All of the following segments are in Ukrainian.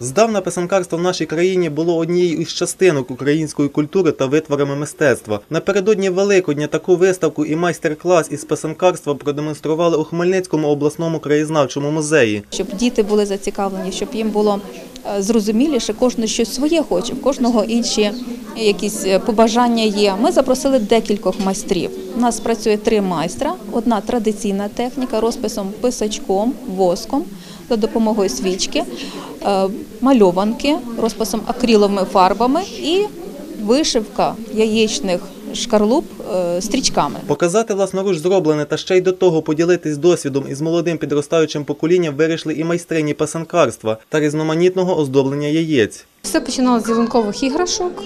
Здавна писанкарство в нашій країні було однією із частинок української культури та витворами мистецтва. Напередодні Великодня таку виставку і майстер-клас із писанкарства продемонстрували у Хмельницькому обласному краєзнавчому музеї. щоб діти були зацікавлені, щоб їм було е, зрозуміліше, кожен щось своє хоче, в кожного інші якісь е, побажання є. Ми запросили декількох майстрів. У нас працює три майстра: одна традиційна техніка розписом писачком, воском за допомогою свічки, е, мальованки розписом акриловими фарбами і вишивка яєчних шкарлуп е, стрічками. Показати власноруч зроблене та ще й до того поділитись досвідом із молодим підростаючим поколінням вирішили і майстрині писанкарства та різноманітного оздоблення яєць. Все починалося з ялинкових іграшок.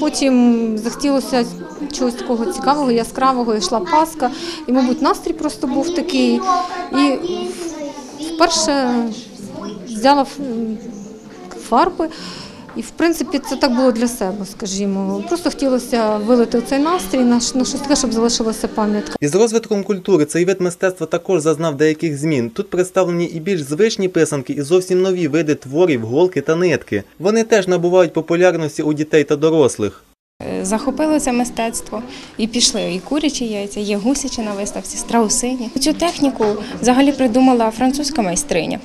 Потім захотілося чогось такого цікавого, яскравого, йшла Пасха. І, мабуть, настрій просто був такий. І вперше взяла фарби. І, в принципі, це так було для себе, скажімо. Просто хотілося вилити цей настрій на щось таке, щоб залишилася пам'ятка. Із розвитком культури цей вид мистецтва також зазнав деяких змін. Тут представлені і більш звичні писанки, і зовсім нові види творів, голки та нитки. Вони теж набувають популярності у дітей та дорослих. Е, Захопило це мистецтво і пішли і курячі яйця, є гусячі на виставці, страусині. Цю техніку взагалі придумала французька майстриня,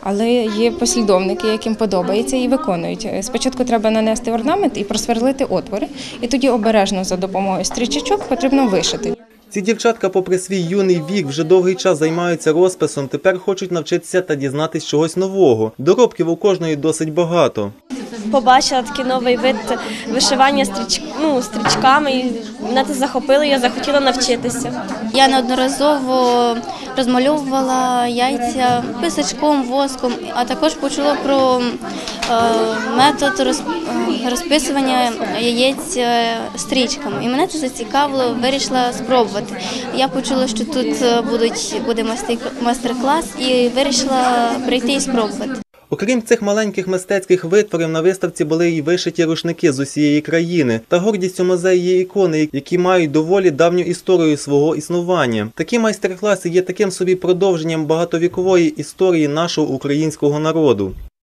але є послідовники, яким подобається і виконують. Е, Спочатку треба нанести орнамент і просверлити отвори, і тоді обережно за допомогою стрічечок потрібно вишити. Ці дівчатка, попри свій юний вік, вже довгий час займаються розписом. Тепер хочуть навчитися та дізнатись чогось нового. Доробків у кожної досить багато. Побачила такий новий вид вишивання стріч, ну, стрічками, і мене це захопило, я захотіла навчитися. Я неодноразово розмальовувала яйця писачком, воском, а також почула про е, метод е, розписування яєць е, стрічками. І мене це зацікавило, вирішила спробувати. Я почула, що тут будуть, буде майстер-клас і вирішила прийти і спробувати. Окрім цих маленьких мистецьких витворів, на виставці були й вишиті рушники з усієї країни. Та гордістю музею є ікони, які мають доволі давню історію свого існування. Такі майстер-класи є таким собі продовженням багатовікової історії нашого українського народу.